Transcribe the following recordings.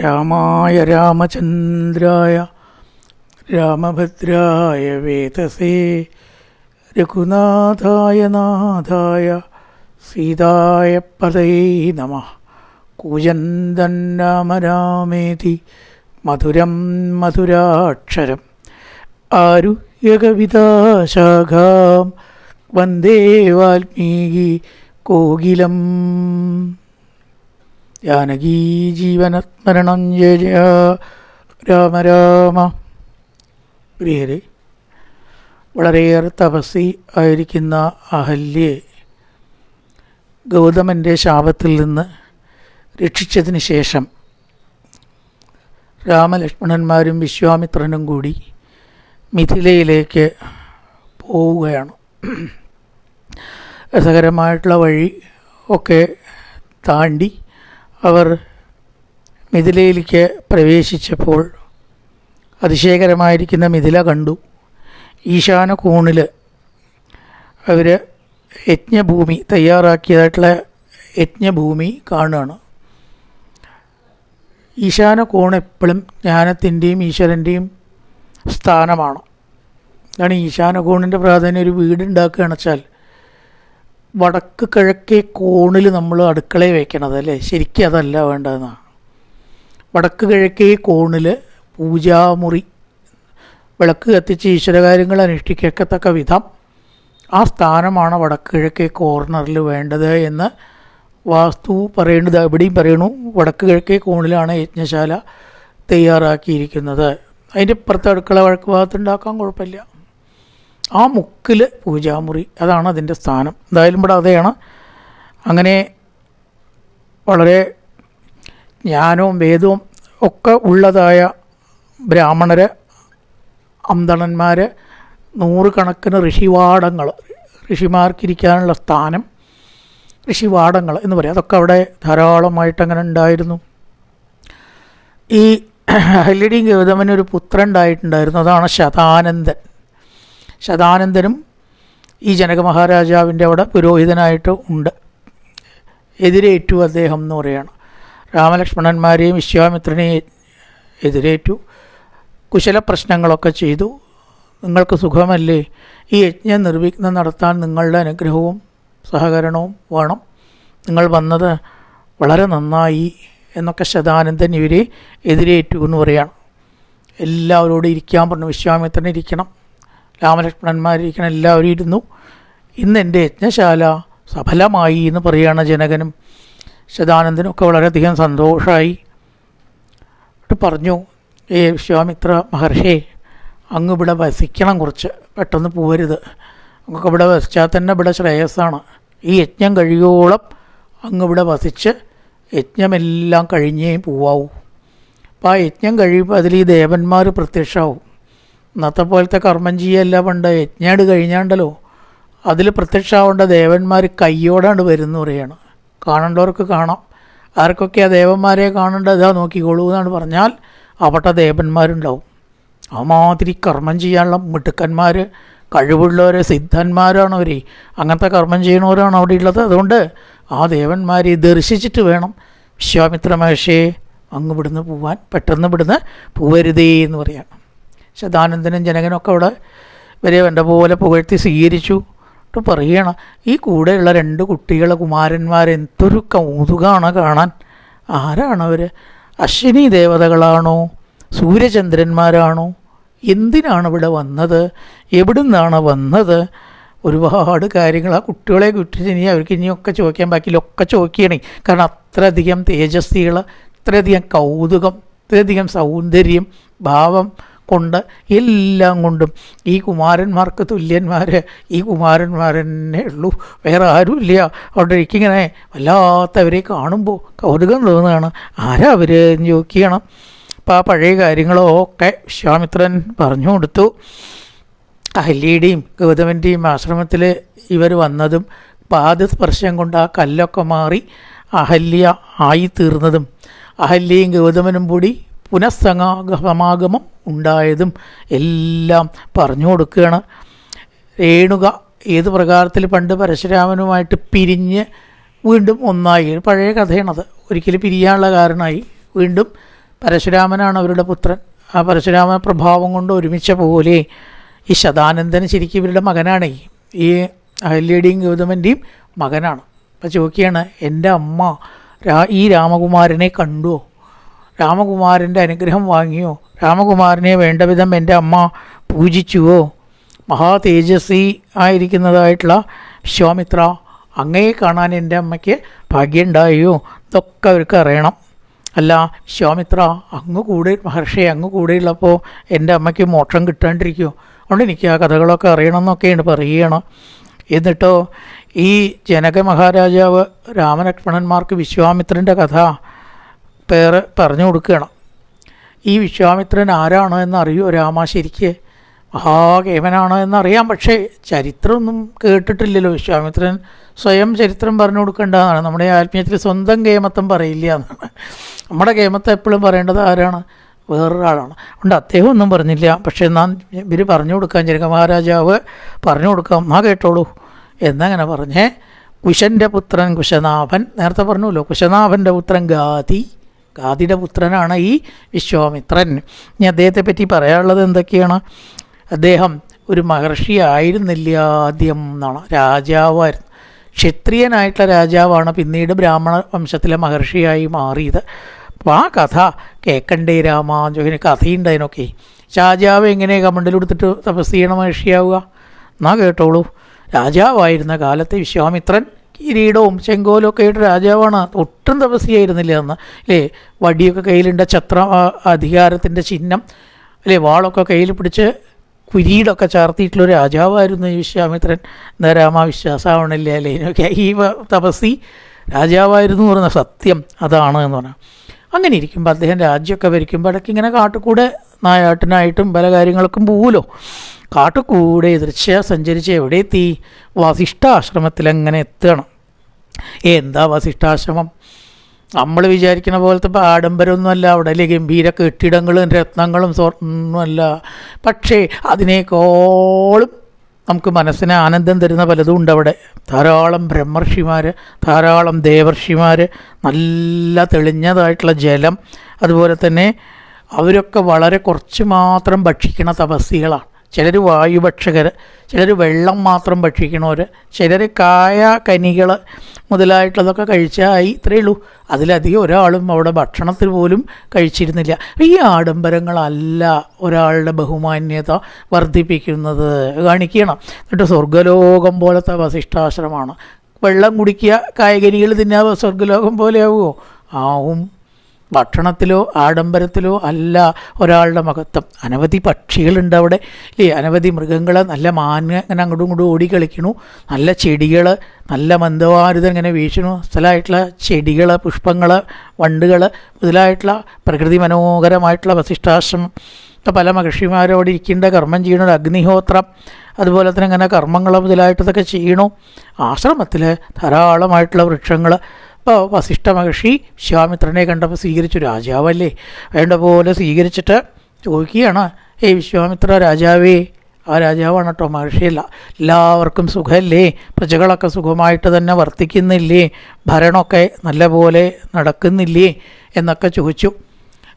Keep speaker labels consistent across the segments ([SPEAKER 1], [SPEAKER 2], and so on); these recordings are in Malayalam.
[SPEAKER 1] രാമായ രാമചന്ദ്രായ രാമഭദ്രായ വേദസേ രഘുനാഥായ നാഥായ സീതായ പദൈ നമ കൂജന്തൻ രാമ രാമേതി മധുരം മധുരാക്ഷരം ആരുഹ്യകവിതാശാഖാം വന്ദേ വാൽമീകി കോകിലം. ജാനകീ ജീവനസ്മരണം ജയ രാമ രാമ. പ്രിയരെ വളരെയേറെ തപസ്സി ആയിരിക്കുന്ന അഹല്യെ ഗൗതമന്റെ ശാപത്തിൽ നിന്ന് രക്ഷിച്ചതിന് ശേഷം രാമലക്ഷ്മണന്മാരും വിശ്വാമിത്രനും കൂടി മിഥിലയിലേക്ക് പോവുകയാണ്. രസകരമായിട്ടുള്ള വഴി ഒക്കെ താണ്ടി അവർ മിഥിലയിലേക്ക് പ്രവേശിച്ചപ്പോൾ അതിശയകരമായിരിക്കുന്ന മിഥില കണ്ടു. ഈശാന കോണിൽ അവർ യജ്ഞഭൂമി തയ്യാറാക്കിയതായിട്ടുള്ള യജ്ഞഭൂമി കാണുകയാണ്. ഈശാന കോൺ എപ്പോഴും ജ്ഞാനത്തിന്റെയും ഈശ്വരന്റെയും സ്ഥാനമാണ്. അതാണ് ഈശാന കോണിന്റെ പ്രാധാന്യം. ഒരു വീടുണ്ടാക്കുകയാണെന്ന് വെച്ചാൽ വടക്ക് കിഴക്കേ കോണിൽ നമ്മൾ അടുക്കളയിൽ വയ്ക്കണത് അല്ലേ? ശരിക്കും അതല്ല വേണ്ടതെന്നാണ് വടക്ക് കിഴക്കേ കോണിൽ പൂജാമുറി. വിളക്ക് കത്തിച്ച് ഈശ്വരകാര്യങ്ങൾ അനുഷ്ഠിക്കത്തക്ക വിധം ആ സ്ഥാനമാണ് വടക്ക് കിഴക്കേ കോർണറിൽ വേണ്ടത് എന്ന് വാസ്തു പറയേണ്ടത് എവിടെയും പറയണു. വടക്ക് കിഴക്കേ കോണിലാണ് യജ്ഞശാല തയ്യാറാക്കിയിരിക്കുന്നത്. അതിന്റെ ഇപ്പുറത്തെ അടുക്കള വഴക്ക് ഭാഗത്ത് ഉണ്ടാക്കാൻ കുഴപ്പമില്ല. ആ മുക്കിൽ പൂജാമുറി അതാണ് അതിന്റെ സ്ഥാനം. എന്തായാലും ഇവിടെ അതെയാണ്. അങ്ങനെ വളരെ ജ്ഞാനവും വേദവും ഒക്കെ ഉള്ളതായ ബ്രാഹ്മണർ അന്തണന്മാർ നൂറുകണക്കിന് ഋഷിവാടങ്ങൾ ഋഷിമാർക്കിരിക്കാനുള്ള സ്ഥാനം ഋഷിവാടങ്ങൾ എന്ന് പറയും. അതൊക്കെ അവിടെ ധാരാളമായിട്ട് അങ്ങനെ ഉണ്ടായിരുന്നു. ഈ ഹല്ലടിയും ഗൗതമന് ഒരു പുത്രൻ ഉണ്ടായിട്ടുണ്ടായിരുന്നു. അതാണ് ശതാനന്ദൻ. ശതാനന്ദനും ഈ ജനക മഹാരാജാവിന്റെ അവിടെ പുരോഹിതനായിട്ട് ഉണ്ട്. എതിരേറ്റു അദ്ദേഹം എന്ന് പറയുകയാണ് രാമലക്ഷ്മണന്മാരെയും വിശ്വാമിത്രനെയും എതിരേറ്റു. കുശല പ്രശ്നങ്ങളൊക്കെ ചെയ്തു. നിങ്ങൾക്ക് സുഖമല്ലേ? ഈ യജ്ഞം നിർവിഘ്നം നടത്താൻ നിങ്ങളുടെ അനുഗ്രഹവും സഹകരണവും വേണം. നിങ്ങൾ വന്നത് വളരെ നന്നായി എന്നൊക്കെ ശതാനന്ദൻ ഇവരെ എതിരേറ്റു എന്ന് പറയുകയാണ് എല്ലാവരോടും ഇരിക്കാൻ പറഞ്ഞു. വിശ്വാമിത്രൻ ഇരിക്കണം. രാമലക്ഷ്മണന്മാരിരിക്കണം എല്ലാവരും ഇരുന്നു. ഇന്ന് എന്റെ യജ്ഞശാല സഫലമായി എന്ന് പറയുകയാണ് ജനകനും ശതാനന്ദനൊക്കെ വളരെയധികം സന്തോഷമായി പറഞ്ഞു ഏ വിശ്വാമിത്ര മഹർഷേ അങ്ങ് ഇവിടെ വസിക്കണം കുറച്ച് പെട്ടെന്ന് പോരുത് അങ്ങൊക്കെ ഇവിടെ വസിച്ചാൽ തന്നെ ഇവിടെ ശ്രേയസ്സാണ്. ഈ യജ്ഞം കഴിയോളം അങ്ങ് ഇവിടെ വസിച്ച് യജ്ഞമെല്ലാം കഴിഞ്ഞേ പോവാവൂ. അപ്പോൾ ആ യജ്ഞം കഴിയുമ്പോൾ അതിൽ ഈ ദേവന്മാർ പ്രത്യക്ഷമാവും. ഇന്നത്തെ പോലത്തെ കർമ്മം ചെയ്യല്ല പണ്ട്. യജ്ഞാട് കഴിഞ്ഞാണ്ടല്ലോ. അതിൽ പ്രത്യക്ഷമാവേണ്ട ദേവന്മാർ കയ്യോടാണ്ട് വരുന്നു പറയാണ്. കാണേണ്ടവർക്ക് കാണാം. ആർക്കൊക്കെ ആ ദേവന്മാരെ കാണേണ്ടത് ഇതാ നോക്കിക്കോളൂ എന്നാണ് പറഞ്ഞാൽ അവിടെ ദേവന്മാരുണ്ടാവും. അമാതിരി കർമ്മം ചെയ്യാനുള്ള മിടുക്കന്മാർ കഴിവുള്ളവർ സിദ്ധന്മാരാണ് അവർ അങ്ങനത്തെ കർമ്മം ചെയ്യുന്നവരാണ് അവിടെ ഉള്ളത്. അതുകൊണ്ട് ആ ദേവന്മാരെ ദർശിച്ചിട്ട് വേണം വിശ്വാമിത്ര മഹർഷിയെ അങ്ങ് ഇവിടുന്ന് പോവാൻ. പെട്ടെന്ന് ഇവിടുന്ന് പോവരുതേ എന്ന് പറയാം. ശതാനന്ദനും ജനകനൊക്കെ അവിടെ ഇവരെ എന്റെ പോലെ പുകഴ്ത്തി സ്വീകരിച്ചു. എന്നിട്ട് പറയണം ഈ കൂടെയുള്ള രണ്ട് കുട്ടികളെ കുമാരന്മാർ എന്തൊരു കൗതുകമാണ് കാണാൻ. ആരാണ് അവർ അശ്വിനി ദേവതകളാണോ? സൂര്യചന്ദ്രന്മാരാണോ? എന്തിനാണ് ഇവിടെ വന്നത്? എവിടുന്നാണ് വന്നത്? ഒരുപാട് കാര്യങ്ങൾ ആ കുട്ടികളെ കുറിച്ച് ഇനി അവർക്ക് ഇനിയൊക്കെ ചോദിക്കാൻ ബാക്കിയിലൊക്കെ ചോദിക്കണേ. കാരണം അത്രയധികം തേജസ്വികൾ ഇത്രയധികം കൗതുകം ഇത്രയധികം സൗന്ദര്യം ഭാവം കൊണ്ട് എല്ലാം കൊണ്ടും. ഈ കുമാരന്മാർക്ക് തുല്യന്മാർ ഈ കുമാരന്മാർ തന്നെ ഉള്ളൂ. വേറെ ആരുമില്ല. അവിടെ ഇരിക്കിങ്ങനെ വല്ലാത്തവരെ കാണുമ്പോൾ കൗതുകം തോന്നുകയാണ്. ആരാ അവർ ചോദിക്കണം അപ്പോൾ ആ പഴയ കാര്യങ്ങളൊക്കെ വിശ്വാമിത്രൻ പറഞ്ഞു കൊടുത്തു. അഹല്യയുടെയും ഗൗതമന്റെയും ആശ്രമത്തിൽ ഇവർ വന്നതും പാദസ്പർശം കൊണ്ട് ആ കല്ലൊക്കെ മാറി അഹല്യ ആയിത്തീർന്നതും. അഹല്യയും ഗൗതമനും കൂടി പുനഃസമാഗമം ഉണ്ടായതും എല്ലാം പറഞ്ഞു കൊടുക്കുകയാണ്. രേണുക ഏത് പ്രകാരത്തിൽ പണ്ട് പരശുരാമനുമായിട്ട് പിരിഞ്ഞ് വീണ്ടും ഒന്നായി. പഴയ കഥയാണത്. ഒരിക്കലും പിരിയാനുള്ള കാരണമായി വീണ്ടും പരശുരാമനാണ് അവരുടെ പുത്രൻ. ആ പരശുരാമ പ്രഭാവം കൊണ്ട് ഒരുമിച്ച പോലെ ഈ ശതാനന്ദൻ ശരിക്കും ഇവരുടെ മകനാണ്. ഈ അഹല്യയുടെയും ഗൗതമന്റെയും മകനാണ്. അപ്പോൾ ചോദിക്കുകയാണ് എന്റെ അമ്മ ഈ രാമകുമാരനെ കണ്ടുവോ? രാമകുമാരന്റെ അനുഗ്രഹം വാങ്ങിയോ? രാമകുമാരനെ വേണ്ട വിധം എന്റെ അമ്മ പൂജിച്ചുവോ? മഹാ തേജസ്വി ആയിരിക്കുന്നതായിട്ടുള്ള വിശ്വാമിത്ര അങ്ങയെ കാണാൻ എന്റെ അമ്മയ്ക്ക് ഭാഗ്യമുണ്ടായോ? ഇതൊക്കെ അവർക്ക് അറിയണം. അല്ല വിശ്വാമിത്ര അങ്ങ് കൂടെ മഹർഷി അങ്ങ് കൂടെയുള്ളപ്പോൾ എന്റെ അമ്മയ്ക്ക് മോക്ഷം കിട്ടാണ്ടിരിക്കുമോ അതുകൊണ്ട് എനിക്ക് ആ കഥകളൊക്കെ അറിയണമെന്നൊക്കെയാണ് പറയുകയാണ്. എന്നിട്ടോ ഈ ജനക മഹാരാജാവ് രാമലക്ഷ്മണന്മാർക്ക് വിശ്വാമിത്രന്റെ കഥ പേര് പറഞ്ഞു കൊടുക്കുകയാണ്. ഈ വിശ്വാമിത്രൻ ആരാണ് എന്നറിയോ രാമ ശരിക്ക്? മഹാകേമനാണ് എന്നറിയാം പക്ഷേ ചരിത്രമൊന്നും കേട്ടിട്ടില്ലല്ലോ വിശ്വാമിത്രൻ. സ്വയം ചരിത്രം പറഞ്ഞു കൊടുക്കേണ്ടതാണ്. നമ്മുടെ ആത്മീയത്തിൽ സ്വന്തം കേമത്വം പറയില്ല എന്നാണ്. നമ്മുടെ കേമത്വം എപ്പോഴും പറയേണ്ടത് ആരാണ്? വേറൊരാളാണ്. അതുകൊണ്ട് അദ്ദേഹം ഒന്നും പറഞ്ഞില്ല. പക്ഷേ എന്നാൽ ഇവർ പറഞ്ഞു കൊടുക്കാൻ ചെറുക്ക മഹാരാജാവ് പറഞ്ഞു കൊടുക്കാം. ആ കേട്ടോളൂ. എന്നങ്ങനെ പറഞ്ഞേ കുശന്റെ പുത്രൻ കുശനാഭൻ നേരത്തെ പറഞ്ഞല്ലോ കുശനാഭന്റെ പുത്രൻ ഗാതി ഗാദിയുടെ പുത്രനാണ് ഈ വിശ്വാമിത്രൻ. ഇനി അദ്ദേഹത്തെ പറ്റി പറയാനുള്ളത് എന്തൊക്കെയാണ്? അദ്ദേഹം ഒരു മഹർഷി ആയിരുന്നില്ല ആദ്യം എന്നാണ്. രാജാവായിരുന്നു. ക്ഷത്രിയനായിട്ടുള്ള രാജാവാണ് പിന്നീട് ബ്രാഹ്മണ വംശത്തിലെ മഹർഷിയായി മാറിയത്. അപ്പോൾ ആ കഥ കേൾക്കണ്ടേ രാമാജോഹിന് കഥയുണ്ട് അതിനൊക്കെ. രാജാവ് എങ്ങനെ കമണ്ടലെടുത്തിട്ട് തപസ് ചെയ്യണ മഹർഷിയാവുക? എന്നാ കേട്ടോളൂ. രാജാവായിരുന്ന കാലത്തെ വിശ്വാമിത്രൻ കിരീടവും ചെങ്കോലും ഒക്കെ ആയിട്ട് രാജാവാണ്. ഒട്ടും തപസ്യായിരുന്നില്ല എന്ന് അല്ലേ? വടിയൊക്കെ കയ്യിലുണ്ട് ഛത്ര അധികാരത്തിന്റെ ചിഹ്നം അല്ലേ? വാളൊക്കെ കയ്യിൽ പിടിച്ച് കുരീടൊക്കെ ചാർത്തിയിട്ടുള്ള രാജാവായിരുന്നു ഈ വിശ്വാമിത്രൻ. എന്താ രാമാവിശ്വാസമാവണില്ല അല്ലേ? ഇതിനൊക്കെ ഈ തപസ്സി രാജാവായിരുന്നു എന്ന് പറഞ്ഞ സത്യം. അതാണ് എന്ന് പറഞ്ഞാൽ അങ്ങനെ ഇരിക്കുമ്പോൾ അദ്ദേഹം രാജ്യമൊക്കെ ഭരിക്കുമ്പോൾ ഇടയ്ക്ക് ഇങ്ങനെ കാട്ടുകൂടെ നായാട്ടിനായിട്ടും പല കാര്യങ്ങൾക്കും പോവുമല്ലോ കാട്ടുകൂടെ എതിർച്ച സഞ്ചരിച്ച് എവിടെ എത്തി വസിഷ്ഠാശ്രമത്തിൽ അങ്ങനെ എത്തണം? എന്താ വസിഷ്ഠാശ്രമം? നമ്മൾ വിചാരിക്കുന്ന പോലത്തെ ഇപ്പോൾ ആഡംബരമൊന്നുമല്ല അവിടെ അല്ലെ ഗംഭീര കെട്ടിടങ്ങളും രത്നങ്ങളും സ്വർണമല്ല പക്ഷേ അതിനേക്കോളും നമുക്ക് മനസ്സിന് ആനന്ദം തരുന്ന പലതും ഉണ്ട് അവിടെ. ധാരാളം ബ്രഹ്മർഷിമാർ ധാരാളം ദേവർഷിമാർ നല്ല തെളിഞ്ഞതായിട്ടുള്ള ജലം അതുപോലെ തന്നെ അവരൊക്കെ വളരെ കുറച്ച് മാത്രം ഭക്ഷിക്കുന്ന തപസ്സികളാണ്. ചിലർ വായുഭക്ഷകർ ചിലർ വെള്ളം മാത്രം ഭക്ഷിക്കണവർ ചിലർ കായ കനികൾ മുതലായിട്ടുള്ളതൊക്കെ കഴിച്ചായി ഇത്രയേ ഉള്ളൂ. അതിലധികം ഒരാളും അവിടെ ഭക്ഷണത്തിൽ പോലും കഴിച്ചിരുന്നില്ല. ഈ ആഡംബരങ്ങളല്ല ഒരാളുടെ ബഹുമാന്യത വർദ്ധിപ്പിക്കുന്നത്. കാണിക്കണം. എന്നിട്ട് സ്വർഗലോകം പോലത്തെ വസിഷ്ഠാശ്രമമാണ്. വെള്ളം കുടിക്കുക കായകനികൾ തിന്നാ സ്വർഗലോകം പോലെയാവുമോ ആവും. ഭക്ഷണത്തിലോ ആഡംബരത്തിലോ അല്ല ഒരാളുടെ മഹത്വം. അനവധി പക്ഷികളുണ്ട് അവിടെ. ഇല്ലേ? അനവധി മൃഗങ്ങൾ നല്ല മാന് ഇങ്ങനെ അങ്ങോട്ടും ഇങ്ങോട്ടും ഓടി കളിക്കണു. നല്ല ചെടികൾ നല്ല മന്ദവാരുതം ഇങ്ങനെ വീശണു. സ്ഥലമായിട്ടുള്ള ചെടികൾ പുഷ്പങ്ങൾ വണ്ടുകൾ മുതലായിട്ടുള്ള പ്രകൃതി മനോഹരമായിട്ടുള്ള വസിഷ്ഠാശ്രമം. ഇപ്പം പല മഹർഷിമാരോട് ഇരിക്കേണ്ട കർമ്മം ചെയ്യണ അഗ്നിഹോത്രം. അതുപോലെ തന്നെ ഇങ്ങനെ കർമ്മങ്ങൾ മുതലായിട്ടതൊക്കെ ചെയ്യണു. ആശ്രമത്തിൽ ധാരാളമായിട്ടുള്ള വൃക്ഷങ്ങൾ ഇപ്പോൾ വസിഷ്ഠ മഹർഷി വിശ്വാമിത്രനെ കണ്ടപ്പോൾ സ്വീകരിച്ചു രാജാവല്ലേ? വേണ്ട പോലെ സ്വീകരിച്ചിട്ട് ചോദിക്കുകയാണ് ഏ വിശ്വാമിത്ര രാജാവേ ആ രാജാവാണ് കേട്ടോ മഹർഷിയല്ല എല്ലാവർക്കും സുഖമല്ലേ പ്രജകളൊക്കെ സുഖമായിട്ട് തന്നെ വർത്തിക്കുന്നില്ലേ? ഭരണമൊക്കെ നല്ലപോലെ നടക്കുന്നില്ലേ? എന്നൊക്കെ ചോദിച്ചു.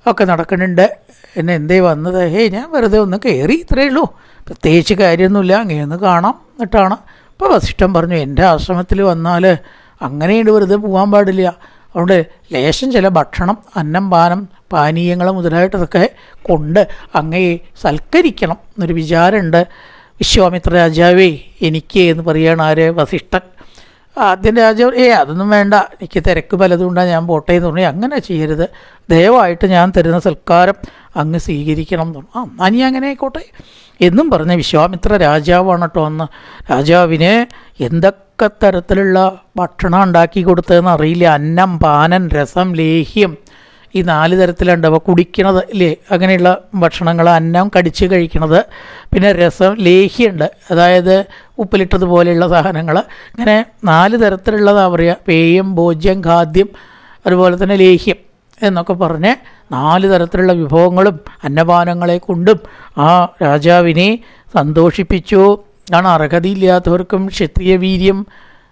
[SPEAKER 1] ഒക്കെ നടക്കുന്നുണ്ട്. എന്നെ എന്തേ വന്നത്? ഹേ ഞാൻ വെറുതെ ഒന്ന് കയറി ഇത്രയേ ഉള്ളൂ. പ്രത്യേകിച്ച് കാര്യമൊന്നുമില്ല. അങ്ങനെയൊന്ന് കാണാം എന്നിട്ടാണ്. അപ്പോൾ വസിഷ്ഠം പറഞ്ഞു എന്റെ ആശ്രമത്തിൽ വന്നാൽ അങ്ങനെയുണ്ട് വെറുതെ പോകാൻ പാടില്ല. അതുകൊണ്ട് ലേശം ചില ഭക്ഷണം അന്നം പാനം പാനീയങ്ങൾ മുതലായിട്ടതൊക്കെ കൊണ്ട് അങ്ങയെ സൽക്കരിക്കണം എന്നൊരു വിചാരമുണ്ട്. വിശ്വാമിത്ര രാജാവേ എനിക്ക് എന്ന് പറയുകയാണ് ആര്? വസിഷ്ഠൻ. ആദ്യം രാജാവ് ഏ അതൊന്നും വേണ്ട. എനിക്ക് തിരക്ക് പലതും ഉണ്ടാ. ഞാൻ പോട്ടെ എന്ന് പറഞ്ഞു. അങ്ങനെ ചെയ്യരുത്. ദയവായിട്ട് ഞാൻ തരുന്ന സൽക്കാരം അങ്ങ് സ്വീകരിക്കണം എന്ന് പറഞ്ഞു. ആ എന്നാ നീ അങ്ങനെ ആയിക്കോട്ടെ. എന്നും പറഞ്ഞ വിശ്വാമിത്ര രാജാവാണ് കേട്ടോ അന്ന്. രാജാവിനെ എന്തൊക്കെ തരത്തിലുള്ള ഭക്ഷണം ഉണ്ടാക്കി കൊടുത്തതെന്ന് അറിയില്ല. അന്നം പാനൻ രസം ലേഹ്യം ഈ നാല് തരത്തിലുണ്ട്. അപ്പോൾ കുടിക്കണത് ഇല്ലേ അങ്ങനെയുള്ള ഭക്ഷണങ്ങൾ അന്നം കടിച്ച് കഴിക്കണത്. പിന്നെ രസം ലേഹ്യമുണ്ട് അതായത് ഉപ്പിലിട്ടതുപോലെയുള്ള സാധനങ്ങൾ. ഇങ്ങനെ നാല് തരത്തിലുള്ളതാണ് പറയുക. പേയം ഭോജ്യം ഖാദ്യം അതുപോലെ തന്നെ ലേഹ്യം എന്നൊക്കെ പറഞ്ഞ് നാല് തരത്തിലുള്ള വിഭവങ്ങളും അന്നപാനങ്ങളെ കൊണ്ടും ആ രാജാവിനെ സന്തോഷിപ്പിച്ചു. ആണ് അർഹതയില്ലാത്തവർക്കും ക്ഷത്രിയ വീര്യം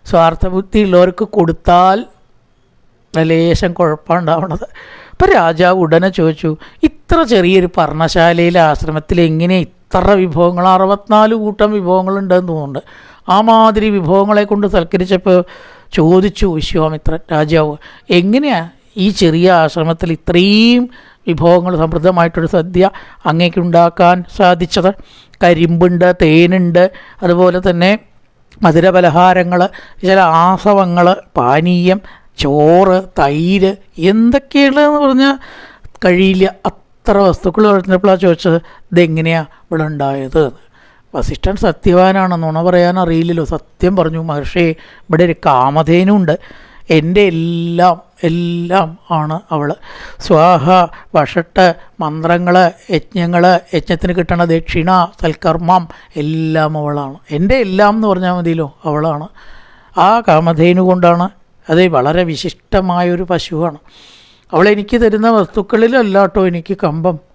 [SPEAKER 1] സ്വാർത്ഥബുദ്ധി ഉള്ളവർക്ക് കൊടുത്താൽ ലേശം കുഴപ്പമുണ്ടാവണത്. അപ്പം രാജാവ് ഉടനെ ചോദിച്ചു ഇത്ര ചെറിയൊരു പർണശാലയിലെ ആശ്രമത്തിൽ എങ്ങനെ ഇത്ര വിഭവങ്ങൾ അറുപത്തിനാല് കൂട്ടം വിഭവങ്ങളുണ്ടെന്ന് തോന്നുന്നുണ്ട്. ആ മാതിരി വിഭവങ്ങളെ കൊണ്ട് സൽക്കരിച്ചപ്പോൾ ചോദിച്ചു വിശ്വാമിത്ര രാജാവ് എങ്ങനെയാണ് ഈ ചെറിയ ആശ്രമത്തിൽ ഇത്രയും വിഭവങ്ങൾ സമൃദ്ധമായിട്ടൊരു സദ്യ അങ്ങേക്കുണ്ടാക്കാൻ സാധിച്ചത്? കരിമ്പുണ്ട് തേനുണ്ട് അതുപോലെ തന്നെ മധുര മധുരപലഹാരങ്ങൾ ചില ആസവങ്ങൾ പാനീയം ചോറ് തൈര് എന്തൊക്കെയുള്ളതെന്ന് പറഞ്ഞാൽ കഴിയില്ല. അത്ര വസ്തുക്കൾ പറഞ്ഞപ്പോഴാണ് ചോദിച്ചത് ഇതെങ്ങനെയാണ് ഇവിടെ ഉണ്ടായത്? വസിഷ്ഠൻ സത്യവാനാണ് നുണ പറയാൻ അറിയില്ലല്ലോ. സത്യം പറഞ്ഞു മഹർഷി ഇവിടെ ഒരു കാമധേനുണ്ട്. എന്റെ എല്ലാം എല്ലാം ആണ് അവൾ സ്വാഹ വഷട്ട് മന്ത്രങ്ങൾ യജ്ഞങ്ങൾ യജ്ഞത്തിന് കിട്ടണ ദക്ഷിണ സൽക്കർമ്മം എല്ലാം അവളാണ്. എന്റെ എല്ലാം എന്ന് പറഞ്ഞാൽ മതിയല്ലോ അവളാണ്. ആ കാമധേനു കൊണ്ടാണ് അത് വളരെ വിശിഷ്ടമായൊരു പശുവാണ്. അവൾ എനിക്ക് തരുന്ന വസ്തുക്കളിലല്ല കേട്ടോ എനിക്ക് കമ്പം.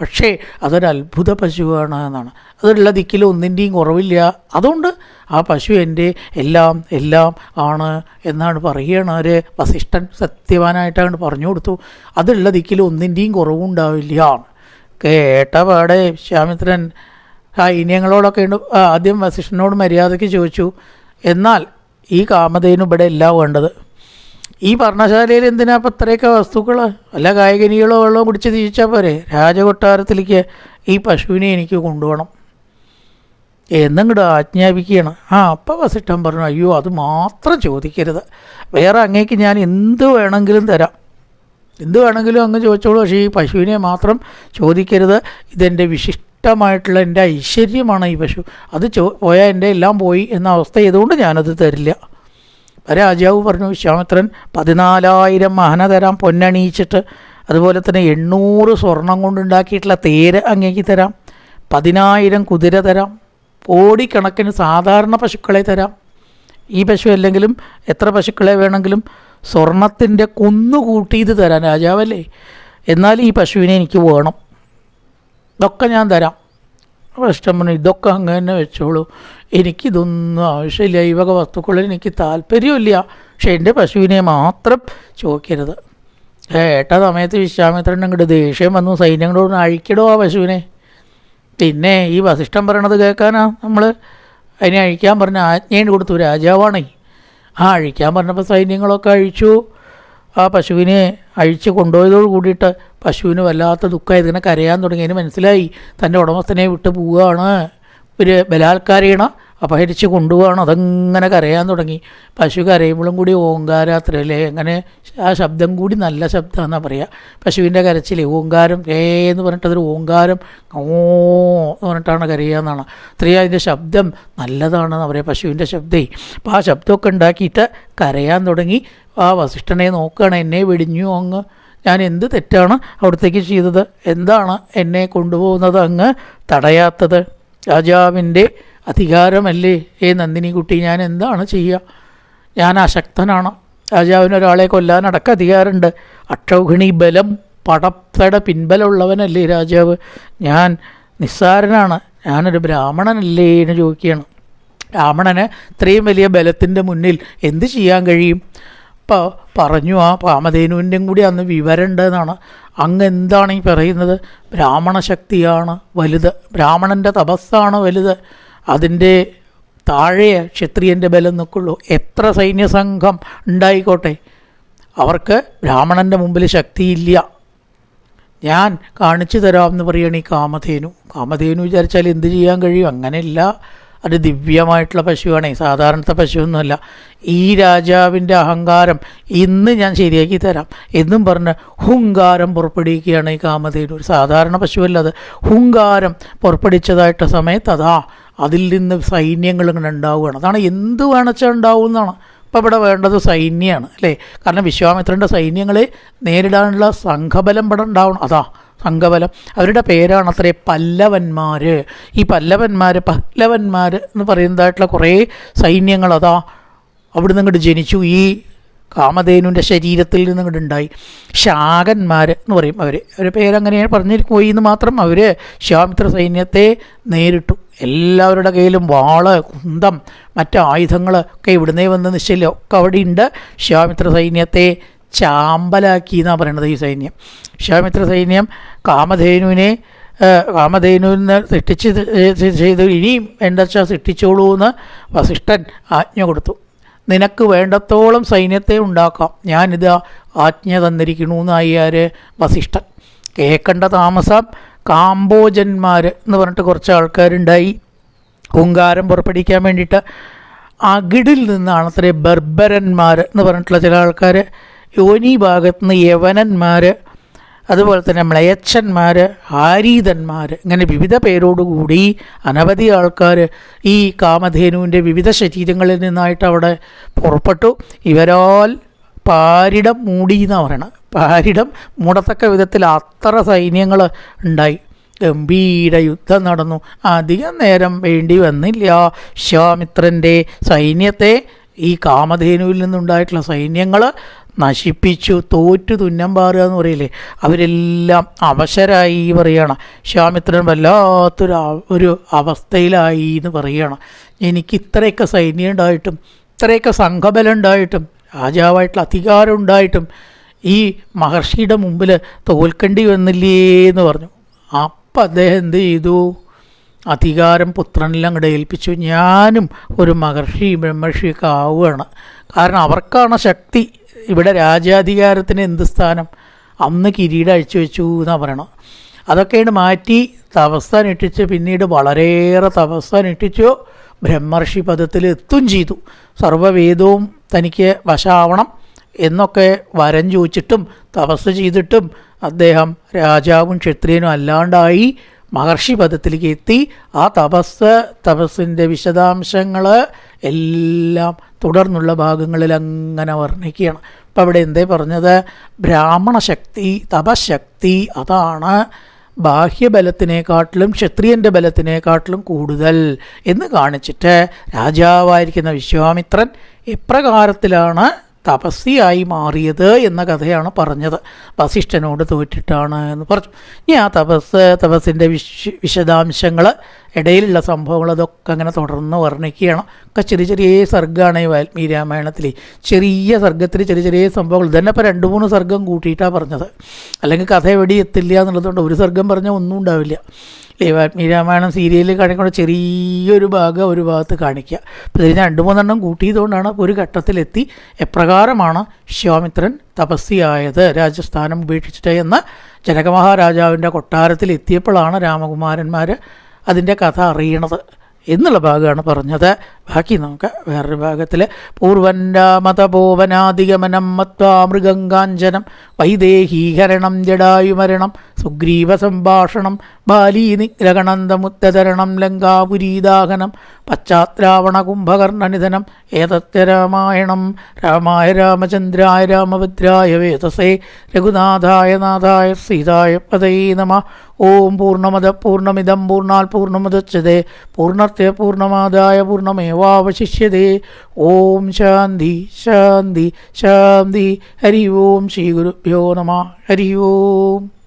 [SPEAKER 1] പക്ഷേ അതൊരത്ഭുത പശുവാണ് എന്നാണ്. അതുള്ള ദിക്കിൽ ഒന്നിന്റെയും കുറവില്ല. അതുകൊണ്ട് ആ പശു എന്റെ എല്ലാം എല്ലാം ആണ് എന്നാണ് പറയുകയാണ് അവർ വസിഷ്ഠൻ സത്യവാനായിട്ടാണ് പറഞ്ഞു കൊടുത്തു. അതുള്ള ദിക്കിൽ ഒന്നിന്റെയും കുറവുണ്ടാവില്ല. കേട്ട പാടെ ശ്യാമിത്രൻ സൈന്യങ്ങളോടൊക്കെ ആദ്യം വസിഷ്ഠനോട് മര്യാദയ്ക്ക് ചോദിച്ചു. എന്നാൽ ഈ കാമധേനു ഇവിടെ എല്ലാം വേണ്ടത്. ഈ പർണശാലയിൽ എന്തിനാ അപ്പം ഇത്രയൊക്കെ വസ്തുക്കൾ വല്ല കായികനികളോ വെള്ളമോ കുടിച്ച് തിരിച്ചാൽ പോരെ. രാജകൊട്ടാരത്തിലേക്ക് ഈ പശുവിനെ എനിക്ക് കൊണ്ടുപോകണം. എന്നങ്ങോട്ട് ആജ്ഞാപിക്കുകയാണ്. ആ അപ്പം വസിഷ്ഠൻ പറഞ്ഞു അയ്യോ അത് മാത്രം ചോദിക്കരുത്. വേറെ അങ്ങേക്ക് ഞാൻ എന്ത് വേണമെങ്കിലും തരാം. എന്ത് വേണമെങ്കിലും അങ്ങ് ചോദിച്ചോളൂ. പക്ഷേ ഈ പശുവിനെ മാത്രം ചോദിക്കരുത്. ഇതെന്റെ വിശിഷ്ടമായിട്ടുള്ള എന്റെ ഐശ്വര്യമാണ് ഈ പശു. അത് ചോ പോയാൽ എന്റെ എല്ലാം പോയി എന്ന അവസ്ഥ ചെയ്തുകൊണ്ട് ഞാനത് തരില്ല. രാജാവ് പറഞ്ഞു വിശ്വാമിത്രൻ പതിനാലായിരം മഹന തരാം പൊന്നണിയിച്ചിട്ട്. അതുപോലെ തന്നെ എണ്ണൂറ് സ്വർണം കൊണ്ടുണ്ടാക്കിയിട്ടുള്ള തേര് അങ്ങേക്ക് തരാം. പതിനായിരം കുതിര തരാം. കോടിക്കണക്കിന് സാധാരണ പശുക്കളെ തരാം. ഈ പശു അല്ലെങ്കിലും എത്ര പശുക്കളെ വേണമെങ്കിലും സ്വർണത്തിന്റെ കുന്നു കൂട്ടിയത് രാജാവല്ലേ. എന്നാൽ ഈ പശുവിനെ എനിക്ക് വേണം. ഇതൊക്കെ ഞാൻ തരാം. പറഞ്ഞു ഇതൊക്കെ അങ്ങ് തന്നെ വെച്ചോളൂ. എനിക്കിതൊന്നും ആവശ്യമില്ല. ഈ വക വസ്തുക്കളിൽ എനിക്ക് താല്പര്യമില്ല. പക്ഷെ എന്റെ പശുവിനെ മാത്രം ചോദിക്കരുത് ഏട്ട സമയത്ത് വിശ്വാമിത്രൻ അങ്ങോട്ട് ദേഷ്യം വന്നു. സൈന്യങ്ങളോട് അഴിക്കടോ ആ പശുവിനെ. പിന്നെ ഈ വസിഷ്ഠം പറയണത് കേൾക്കാനാ നമ്മൾ അതിനെ അഴിക്കാൻ പറഞ്ഞ ആജ്ഞയും കൊടുത്തു. രാജാവാണേ. ആ അഴിക്കാൻ പറഞ്ഞപ്പോൾ സൈന്യങ്ങളൊക്കെ അഴിച്ചു. ആ പശുവിനെ അഴിച്ച് കൊണ്ടുപോയതോട് കൂടിയിട്ട് പശുവിന് വല്ലാത്ത ദുഃഖമായി. ഇതിനെ കരയാൻ തുടങ്ങി അതിന് മനസ്സിലായി. തന്റെ ഉടമസ്ഥനെ വിട്ടു പോവുകയാണ്. ഒരു ബലാത്കാരീണ അപഹരിച്ച് കൊണ്ടുപോകണം അതങ്ങനെ കരയാൻ തുടങ്ങി. പശു കരയുമ്പോഴും കൂടി ഓങ്കാരാത്രല്ലേ അങ്ങനെ ആ ശബ്ദം കൂടി നല്ല ശബ്ദമെന്നാണ് പറയുക പശുവിന്റെ കരച്ചിൽ ഓങ്കാരം ഏ എന്ന് പറഞ്ഞിട്ട് അതൊരു ഓങ്കാരം ഓ എന്ന് പറഞ്ഞിട്ടാണ് കരയുക എന്നാണ്. അത്രയും അതിന്റെ ശബ്ദം നല്ലതാണെന്ന് പറയുക പശുവിന്റെ ശബ്ദേ. അപ്പോൾ ആ ശബ്ദമൊക്കെ ഉണ്ടാക്കിയിട്ട് കരയാൻ തുടങ്ങി. ആ വസിഷ്ഠനെ നോക്കുകയാണ്. എന്നെ വെടിഞ്ഞു അങ്ങ്. ഞാൻ എന്ത് തെറ്റാണ് അവിടത്തേക്ക് ചെയ്തത്? എന്താണ് എന്നെ കൊണ്ടുപോകുന്നത് അങ്ങ് തടയാത്തത്? രാജാവിന്റെ അധികാരമല്ലേ? ഏ നന്ദിനി കുട്ടി ഞാൻ എന്താണ് ചെയ്യുക ഞാൻ അശക്തനാണ്. രാജാവിന് ഒരാളെ കൊല്ലാനടക്കം അധികാരമുണ്ട്. അക്ഷൗഹിണി ബലം പടത്തയുടെ പിൻബലമുള്ളവനല്ലേ രാജാവ്? ഞാൻ നിസ്സാരനാണ്. ഞാനൊരു ബ്രാഹ്മണനല്ലേ എന്ന് ചോദിക്കുകയാണ്. ബ്രാഹ്മണന് ഇത്രയും വലിയ ബലത്തിന്റെ മുന്നിൽ എന്ത് ചെയ്യാൻ കഴിയും? അപ്പോൾ പറഞ്ഞു ആ പാമധേനുവിന്റെയും കൂടി അന്ന് വിവരമുണ്ടെന്നാണ്. അങ്ങ് എന്താണ് ഈ പറയുന്നത്? ബ്രാഹ്മണ ശക്തിയാണ് വലുത്. ബ്രാഹ്മണന്റെ തപസ്സാണ് വലുത്. അതിന്റെ താഴെ ക്ഷത്രിയന്റെ ബലം നിൽക്കുള്ളൂ. എത്ര സൈന്യസംഘം ഉണ്ടായിക്കോട്ടെ? അവർക്ക് ബ്രാഹ്മണന്റെ മുമ്പിൽ ശക്തിയില്ല. ഞാൻ കാണിച്ചു തരാമെന്ന് പറയണ ഈ കാമധേനു. കാമധേനു വിചാരിച്ചാൽ എന്ത് ചെയ്യാൻ കഴിയും? അങ്ങനെയല്ല. അത് ദിവ്യമായിട്ടുള്ള പശുവാണേ. സാധാരണത്തെ പശുവൊന്നുമല്ല. ഈ രാജാവിന്റെ അഹങ്കാരം ഇന്ന് ഞാൻ ശരിയാക്കി തരാം. എന്നും പറഞ്ഞ് ഹുങ്കാരം പുറപ്പെടുവിക്കുകയാണ് ഈ കാമധേനു. ഒരു സാധാരണ പശുവല്ല അത്. ഹുങ്കാരം പുറപ്പെടുവിച്ചതായിട്ട സമയത്ത് അതാ അതിൽ നിന്ന് സൈന്യങ്ങൾ ഇങ്ങനെ ഉണ്ടാവുകയാണ്. അതാണ് എന്ത് വേണച്ചാൽ ഉണ്ടാവുമെന്നാണ് അപ്പോൾ ഇവിടെ വേണ്ടത് സൈന്യമാണ് അല്ലേ? കാരണം വിശ്വാമിത്രന്റെ സൈന്യങ്ങളെ നേരിടാനുള്ള സംഘബലം ഇവിടെ ഉണ്ടാവണം. അതാ സംഘബലം. അവരുടെ പേരാണ് അത്രേ പല്ലവന്മാർ ഈ പല്ലവന്മാർ പല്ലവന്മാർ എന്ന് പറയുന്നതായിട്ടുള്ള കുറേ സൈന്യങ്ങൾ അതാ അവിടെ നിന്ന് ഇങ്ങോട്ട് ജനിച്ചു. ഈ കാമധേനുവിന്റെ ശരീരത്തിൽ നിന്ന് ഇങ്ങോട്ട് ഉണ്ടായി. ശാകന്മാർ എന്ന് പറയും അവർ അവരുടെ പേരങ്ങനെ പറഞ്ഞു പോയി എന്ന് മാത്രം അവർ ശ്യാമിത്ര സൈന്യത്തെ നേരിട്ടു. എല്ലാവരുടെ കയ്യിലും വാൾ കുന്തം മറ്റു ആയുധങ്ങൾ ഒക്കെ ഇവിടുന്ന് വന്ന നിശ്ചയില്ല ഒക്കെ അവിടെ ഉണ്ട് ശ്യാമിത്ര സൈന്യത്തെ ചാമ്പലാക്കി എന്നാണ് പറയണത് ഈ സൈന്യം. ശിവാമിത്ര സൈന്യം കാമധേനുവിനെ കാമധേനുവിനെ സൃഷ്ടിച്ച് ചെയ്ത്. ഇനിയും എന്താ വെച്ചാൽ സൃഷ്ടിച്ചോളൂ എന്ന് വസിഷ്ഠൻ ആജ്ഞ കൊടുത്തു. നിനക്ക് വേണ്ടത്തോളം സൈന്യത്തെ ഉണ്ടാക്കാം. ഞാനിത് ആജ്ഞ തന്നിരിക്കണു എന്നായി ആര് വസിഷ്ഠൻ. കേൾക്കേണ്ട താമസം കാമ്പോജന്മാർ എന്ന് പറഞ്ഞിട്ട് കുറച്ച് ആൾക്കാരുണ്ടായി ഹുങ്കാരം പുറപ്പെടുവിക്കാൻ വേണ്ടിയിട്ട് അകിടിൽ നിന്നാണ് അത്രേ ബർബരന്മാർ എന്ന് പറഞ്ഞിട്ടുള്ള ചില ആൾക്കാർ യോനി ഭാഗത്ത് നിന്ന് യവനന്മാർ അതുപോലെ തന്നെ മ്ലയച്ചന്മാർ ആരീതന്മാർ ഇങ്ങനെ വിവിധ പേരോടുകൂടി അനവധി ആൾക്കാർ ഈ കാമധേനുവിന്റെ വിവിധ ശരീരങ്ങളിൽ നിന്നായിട്ട് അവിടെ പുറപ്പെട്ടു. ഇവരാൽ പാരിടം മൂടി എന്നാണ് പറയണത് പാരിടം മുടത്തക്ക വിധത്തിൽ അത്ര സൈന്യങ്ങൾ ഉണ്ടായി. ഗംഭീര യുദ്ധം നടന്നു. അധികം നേരം വേണ്ടി വന്നില്ല. വിശ്വാമിത്രന്റെ സൈന്യത്തെ ഈ കാമധേനുവിൽ നിന്നുണ്ടായിട്ടുള്ള സൈന്യങ്ങൾ നശിപ്പിച്ചു. തോറ്റു തുന്നം പാറുക എന്ന് പറയില്ലേ? അവരെല്ലാം അവശരായി പറയണം. ശ്യാമിത്രൻ വല്ലാത്തൊരു ഒരു അവസ്ഥയിലായി എന്ന് പറയണം. എനിക്ക് ഇത്രയൊക്കെ സൈന്യം ഉണ്ടായിട്ടും ഇത്രയൊക്കെ സംഘബലം ഉണ്ടായിട്ടും രാജാവായിട്ടുള്ള അധികാരം ഉണ്ടായിട്ടും ഈ മഹർഷിയുടെ മുമ്പിൽ തോൽക്കേണ്ടി വന്നില്ലേ എന്ന് പറഞ്ഞു. അപ്പം അദ്ദേഹം എന്ത് ചെയ്തു? അധികാരം പുത്രനെല്ലാം കൂടെ ഏൽപ്പിച്ചു. ഞാനും ഒരു മഹർഷി ബ്രഹ്മർഷിയൊക്കെ ആവുകയാണ്. കാരണം അവർക്കാണ് ശക്തി. ഇവിടെ രാജാധികാരത്തിന് എന്ത് സ്ഥാനം? അന്ന് കിരീടം അഴിച്ചു വെച്ചു എന്നാണ് പറയണം. അതൊക്കെയാണ് മാറ്റി തപസ്സാനിട്ടിച്ച് പിന്നീട് വളരെയേറെ തപസ്സാനിട്ടിച്ചു ബ്രഹ്മർഷി പദത്തിൽ എത്തും ചെയ്തു. സർവവേദവും തനിക്ക് വശാവണം. എന്നൊക്കെ വരം ചോദിച്ചിട്ടും തപസ് ചെയ്തിട്ടും അദ്ദേഹം രാജാവും ക്ഷത്രിയനും അല്ലാണ്ടായി മഹർഷി പദത്തിലേക്ക് എത്തി. ആ തപസ് തപസ്സിന്റെ വിശദാംശങ്ങൾ എല്ലാം തുടർന്നുള്ള ഭാഗങ്ങളിൽ അങ്ങനെ വർണിക്കുകയാണ്. അപ്പം അവിടെ എന്തേ പറഞ്ഞത്? ബ്രാഹ്മണ ശക്തി തപശക്തി അതാണ് ബാഹ്യബലത്തിനെക്കാട്ടിലും ക്ഷത്രിയന്റെ ബലത്തിനെക്കാട്ടിലും കൂടുതൽ എന്ന് കാണിച്ചിട്ട് രാജാവായിരിക്കുന്ന വിശ്വാമിത്രൻ എപ്രകാരത്തിലാണ് തപസ്സിയായി മാറിയത് എന്ന കഥയാണ് പറഞ്ഞത്. വസിഷ്ഠനോട് തോറ്റിട്ടാണ് എന്ന് പറഞ്ഞു. ഇനി ആ തപസ് തപസ്സിന്റെ വിശ് വിശദാംശങ്ങൾ ഇടയിലുള്ള സംഭവങ്ങൾ അതൊക്കെ അങ്ങനെ തുടർന്ന് വർണിക്കുകയാണ്. ഒക്കെ ചെറിയ ചെറിയ സർഗമാണ് ഈ വാൽമീകി രാമായണത്തിൽ ചെറിയ സർഗത്തിൽ ചെറിയ ചെറിയ സംഭവങ്ങൾ. ഇതന്നെ ഇപ്പോൾ രണ്ട് മൂന്ന് സർഗം കൂട്ടിയിട്ടാണ് പറഞ്ഞത്. അല്ലെങ്കിൽ കഥ എവിടെ എത്തില്ല എന്നുള്ളതുകൊണ്ട് ഒരു സർഗം പറഞ്ഞാൽ ഒന്നും ഉണ്ടാവില്ല. വാൽമീകി രാമായണം സീരിയലിൽ കാണിക്കുന്ന ചെറിയൊരു ഭാഗം ഒരു ഭാഗത്ത് കാണിക്കുക. അപ്പോൾ ഇതിന് രണ്ട് മൂന്നെണ്ണം കൂട്ടിയതുകൊണ്ടാണ് ഒരു ഘട്ടത്തിലെത്തി. എപ്രകാരമാണ് വിശ്വാമിത്രൻ തപസ്സിയായത് രാജസ്ഥാനം ഉപേക്ഷിച്ചിട്ട് എന്ന് ജനകമഹാരാജാവിന്റെ കൊട്ടാരത്തിൽ എത്തിയപ്പോഴാണ് രാമകുമാരന്മാർ അതിന്റെ കഥ അറിയണത് എന്നുള്ള ഭാഗമാണ് പറഞ്ഞത്. ബാക്കി നമുക്ക് വേറൊരു ഭാഗത്തിൽ പൂർവന്റാമതപോവനാദിഗമനം മത്വാ മൃഗങ്കാഞ്ചനം വൈദേഹീഹരണം ജഡായുമരണം സുഗ്രീവ സംഭാഷണം ബാലീ നിഗ്രഹണന്തമുത്തതരണം ലങ്കാപുരീദാഹനം പശ്ചാത്രാവണ കുംഭകർണനിധനം ഏതത്യ രാമായണം. രാമായ രാമചന്ദ്രായ രാമഭദ്രായ വേതസേ രഘുനാഥായ നാഥായ സീതായ പതേ നമ. ഓം പൂർണമത പൂർണമിതം പൂർണാൽ പൂർണമുദച്ഛതേ പൂർണത്യ പൂർണമാദായ പൂർണമേവാവശിഷ്യതേ ഓം ശാന്തി ശാന്തി ശാന്തി. ഹരി ഓം ശ്രീ ഗുരുഭ്യോ നമ. ഹരി ഓം.